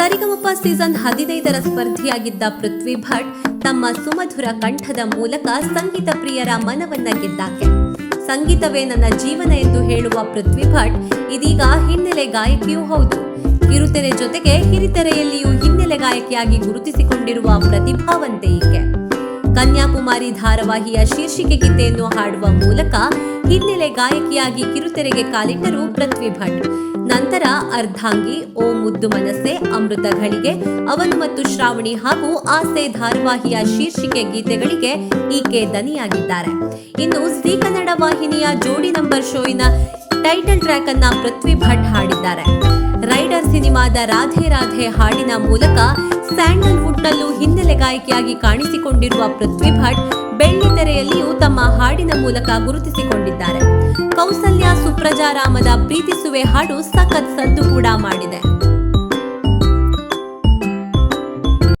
ಸರಿಗಮಪ season ಹದಿನೈದರ ಸ್ಪರ್ಧಿಯಾಗಿದ್ದ ಪೃಥ್ವಿ ಭಟ್ ತಮ್ಮ ಸುಮಧುರ ಕಂಠದ ಮೂಲಕ ಸಂಗೀತ ಪ್ರಿಯರ ಮನವನ್ನ ಗೆದ್ದಾಕೆ. ಸಂಗೀತವೇ ನನ್ನ ಜೀವನ ಎಂದು ಹೇಳುವ ಪೃಥ್ವಿ ಭಟ್ ಇದೀಗ ಹಿನ್ನೆಲೆ ಗಾಯಕಿಯೂ ಹೌದು. ಕಿರುತೆರೆ ಜೊತೆಗೆ ಹಿರಿತೆರೆಯಲ್ಲಿಯೂ ಹಿನ್ನೆಲೆ ಗಾಯಕಿಯಾಗಿ ಗುರುತಿಸಿಕೊಂಡಿರುವ ಪ್ರತಿಭಾವಂತೆ ಈಕೆ. ಕನ್ಯಾಕುಮಾರಿ ಧಾರಾವಾಹಿಯ ಶೀರ್ಷಿಕೆ ಗೀತೆಯನ್ನು ಹಾಡುವ ಮೂಲಕ ಹಿನ್ನೆಲೆ ಗಾಯಕಿಯಾಗಿ ಕಿರುತೆರೆಗೆ ಕಾಲಿಟ್ಟರು ಪೃಥ್ವಿ ಭಟ್. ನಂತರ ಅರ್ಧಾಂಗಿ, ಓ ಮುದ್ದು ಮನಸ್ಸೆ, ಅಮೃತ ಘಳಿಗೆ, ಅವನು ಮತ್ತು ಶ್ರಾವಣಿ ಹಾಗೂ ಆಸೆ ಧಾರಾವಾಹಿಯ ಶೀರ್ಷಿಕೆ ಗೀತೆಗಳಿಗೆ ಈಕೆ ದನಿಯಾಗಿದ್ದಾರೆ. ಇನ್ನು ಸ್ತ್ರೀ ಕನ್ನಡ ವಾಹಿನಿಯ ಜೋಡಿ ನಂಬರ್ ಶೋಯಿನ ಟೈಟಲ್ ಟ್ರ್ಯಾಕ್ ಅನ್ನ ಪೃಥ್ವಿ ಭಟ್ ಹಾಡಿದ್ದಾರೆ. ರೈಡರ್ ಸಿನಿಮಾದ ರಾಧೆ ರಾಧೆ ಹಾಡಿನ ಮೂಲಕ ಸ್ಯಾಂಡಲ್ವುಡ್ ನಲ್ಲೂ ಹಿನ್ನೆಲೆ ಗಾಯಕಿಯಾಗಿ ಕಾಣಿಸಿಕೊಂಡಿರುವ ಪೃಥ್ವಿ ಭಟ್ ಬೆಳ್ಳಿತೆರೆಯಲ್ಲಿಯೂ ತಮ್ಮ ಹಾಡಿನ ಮೂಲಕ ಗುರುತಿಸಿಕೊಂಡಿದ್ದಾರೆ. ಕೌಸಲ್ಯ ಸುಪ್ರಜಾರಾಮದ ಪ್ರೀತಿಸುವೆ ಹಾಡು ಸಖತ್ ಸದ್ದು ಕೂಡ ಮಾಡಿದೆ.